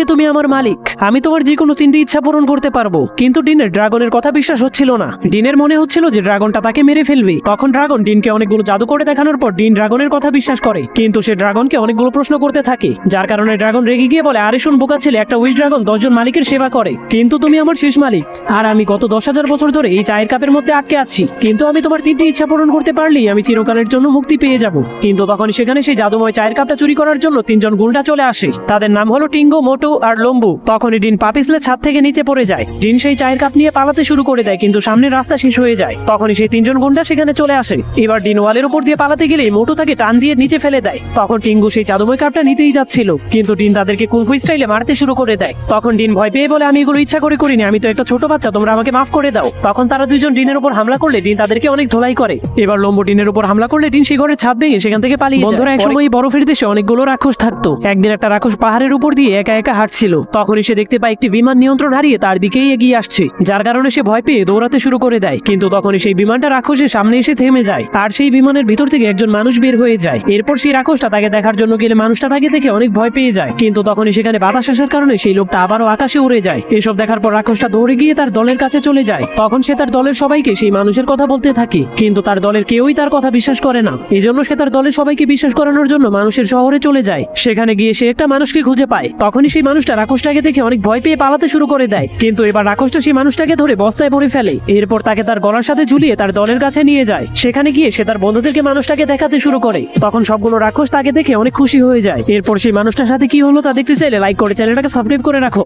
যে তুমি আমার মালিক। আমি তোমার যে কোনো তিনটি ইচ্ছা পূরণ করতে পারব। কিন্তু ডিনের ড্রাগনের কথা বিশ্বাস হচ্ছিল না। ডিনের মনে হচ্ছিল যে ড্রাগনটা তাকে মেরে ফেলবে। তখন ড্রাগন ডিনকে অনেকগুলো জাদু করে দেখানোর পর ডিন ড্রাগনের কথা বিশ্বাস করে। কিন্তু সে ড্রাগনকে অনেকগুলো প্রশ্ন করতে থাকে। যার কারণে ড্রাগন রেগে গিয়ে বলে আরে শোন বোকা ছেলে, একটা উইশ ড্রাগন দশজন মালিকের সেবা করে। কিন্তু তুমি আমার শেষ মালিক। আর আমি গত দশ হাজার বছর ধরে এই চায়ের কাপের মধ্যে আটকে আছি। কিন্তু আমি তোমার তিনটি ইচ্ছা পূরণ করতে পারলেই আমি চিরকালের জন্য মুক্তি পেয়ে যাব। কিন্তু তখন সেখানে সেই জাদুময় চায়ের কাপটা চুরি করার জন্য তিনজন গুন্ডা চলে আসে। তাদের নাম হলো টিঙ্গো, মোটু আর লম্বু। তখনই ডিন পাপিসলে ছাদ থেকে নিচে পড়ে যায়। ডিন সেই চায়ের কাপ নিয়ে পালাতে শুরু করে দেয় কিন্তু সামনের রাস্তা শেষ হয়ে যায়। তখনই সেই তিনজন গুন্ডা সেখানে চলে আসে। এবার ডিন ওয়ালের উপর দিয়ে পালাতে গেলে মোটু তাকে টান দিয়ে নিচে ফেলে দেয়। তখন টিঙ্গু সেই জাদুময় কাপটা নিতেই যাচ্ছিল কিন্তু ডিন তাদেরকে কুংফু স্টাইলে মারতে শুরু করে দেয়। তখন ডিন ভয় পেয়ে বলে আমি এগুলো ইচ্ছা করে করিনি আমি তো একটা ছোট বাচ্চা তোমরা আমাকে মাফ করে দাও। তখন তারা দুইজন ডিনের উপর হামলা করলে ডিন তাদেরকে অনেক ধোলাই করে। এবার লম্বু ডিনের উপর হামলা করলে ডিন সেই ঘরে ছাদ ভেঙে সেখান থেকে পালিয়ে বন্ধুরা একসময় এই বরফের দেশে অনেকগুলো রাক্ষস থাকতো। একদিন একটা রাক্ষস পাহাড়ের উপর দিয়ে একা একা হাঁটছিল তখনই সে দেখতে পায় একটি বিমান নিয়ন্ত্রণ হারিয়ে তার দিকেই এগিয়ে আসছে। যার কারণে সে ভয় পেয়ে দৌড়াতে শুরু করে দেয়। কিন্তু তখনই সেই বিমানটা রাক্ষসের সামনে এসে থেমে যায় আর সেই বিমানের ভিতর থেকে একজন মানুষ বের হয়ে যায়। এরপর সেই রাক্ষসটা তাকে দেখার জন্য গেলে মানুষটা তাকে দেখে অনেক ভয় পেয়ে যায়। কিন্তু তখনই সেখানে বাতাস আসার কারণে সেই লোকটা আবারও আকাশে উড়ে যায়। এসব দেখার পর রাক্ষসটা দৌড়ে গিয়ে তার দলের কাছে চলে যায়। তখন সে তার দলের সবাইকে সেই মানুষের কথা বলতে থাকে। কিন্তু তার দলের কেউই তার কথা বিশ্বাস করে না। এই জন্য সে তার দলের সবাইকে বিশ্বাস করানোর জন্য মানুষের শহরে চলে যায়। সেখানে গিয়ে সে একটা মানুষকে খুঁজে পায়। তখনই সেই মানুষটা রাক্ষসটাকে দেখে অনেক ভয় পেয়ে পালাতে শুরু করে দেয়। কিন্তু এবার রাক্ষসটা সেই মানুষটাকে ধরে বস্তায় ভরে ফেলে। এরপর তাকে তার গলার সাথে ঝুলিয়ে তার দলের কাছে নিয়ে যায়। সেখানে গিয়ে সে তার বন্ধুদেরকে মানুষটাকে দেখাতে শুরু করে। তখন সবগুলো রাক্ষস তাকে দেখে অনেক খুশি হয়ে যায়। এরপর সেই মানুষটার সাথে কি হলো তা দেখতে চাইলে লাইক করে চ্যানেলটাকে সাবস্ক্রাইব করে রাখো।